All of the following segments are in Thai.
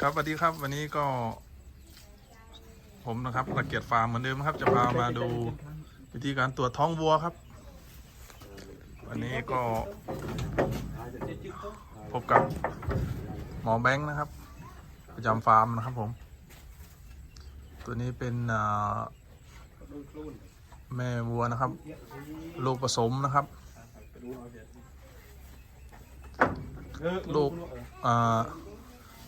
ครับสวัสดีครับวันนี้ก็ ผมนะครับระเกียรติฟาร์มเหมือนเดิมนะครับ จะพามาดูวิธีการตรวจท้องวัวครับ วันนี้ก็ พบกับหมอแบงค์นะครับ ประจำฟาร์มนะครับผม ตัวนี้เป็นแม่วัวนะครับ ลูกผสมนะครับลูกอ่า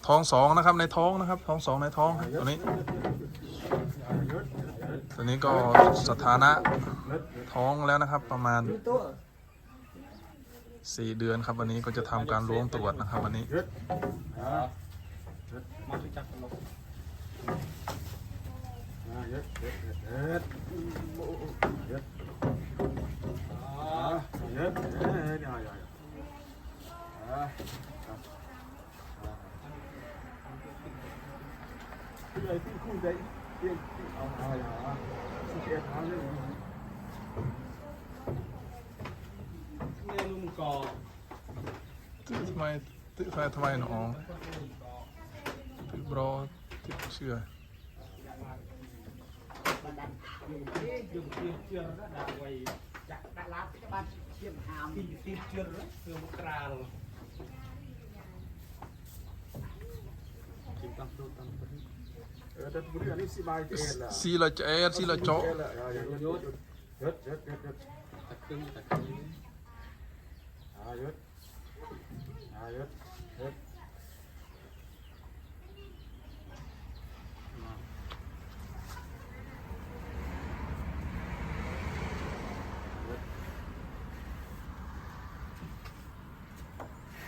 ท้องสองนะครับในท้องนะครับท้องสองในท้องครับตัวนี้ ตัวนี้ก็สถานะท้องแล้วนะครับประมาณสี่เดือนครับวันนี้ก็จะทำการล้วงตรวจนะครับวันนี้เគ្នាលុំកទឹកថ្មីទឹកថ្មីថ្មីណោទឹកប្រទឹកឈឿយើងជឿជឿដាក់ໄວចាក់ដាក់ឡាបទឹកបានឈាមហាមពីទីជឿធ្វើមកក្រាលานเชียงหามตีตีเชื่อระเชื่อมุกรางซีละเจดซีละโจะตะกึ่งตะกึ่ง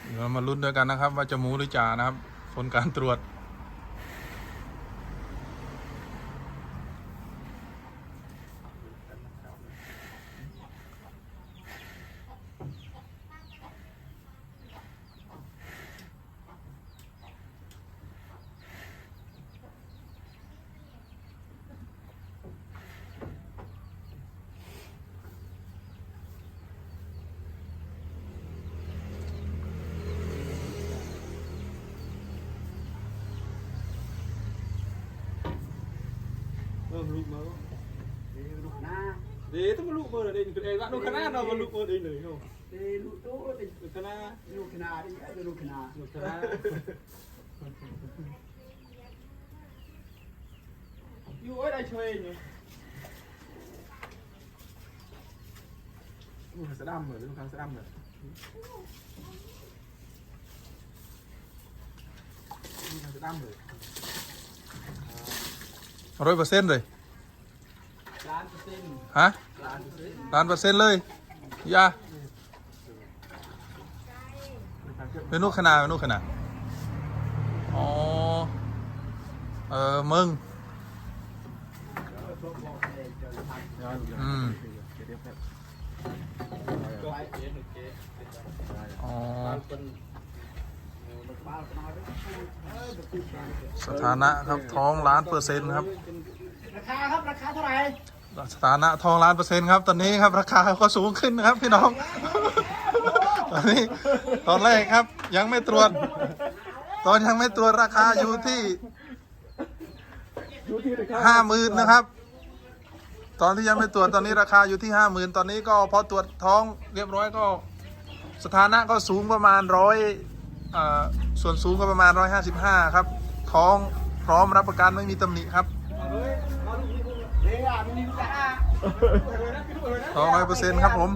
เดี๋ยวเรามาลุ้นด้วยกันนะครับ ว่าจะหมูหรือจ่านะครับ ผลการตรวจ เริ่มลุกมาลูกหน้าเดี๋ยวต้องมาลุกมาเลยเดี๋ยวเองว่าลูกคณะเรามาลุกมาเองเลย ร้อยเปอร์เซ็นต์เลยล้านเปอร์เซ็นต์ฮะล้านเปอร์เซ็นต์ล้านเปอร์เซ็นต์เลยอยาเป็นลูกขนาดเป็นลูกขนาดอ๋อ เออมึง อืมก็ให้เจ๊หนึ่งเจ๊อ๋อ สถานะครับท้องล้านเปอร์เซ็นต์ครับ ราคาครับราคาเท่าไหร่สถานะทองล้านเปอร์เซ็นต์ครับ ตอนนี้ครับราคาก็สูงขึ้นนะครับพี่น้อง ตอนนี้ตอนแรกครับยังไม่ตรวจ ตอนยังไม่ตรวจราคาอยู่ที่ห้าหมื่นนะครับ ตอนที่ยังไม่ตรวจตอนนี้ราคาอยู่ที่ห้าหมื่นตอนนี้ก็พอตรวจท้องเรียบร้อยก็ สถานะก็สูงประมาณร้อย ส่วนสูงก็ประมาณร้อยห้าสิบห้าครับ ท้องพร้อมรับประกันไม่มีตำหนิครับ ท้องร้อยเปอร์เซ็นต์ครับผม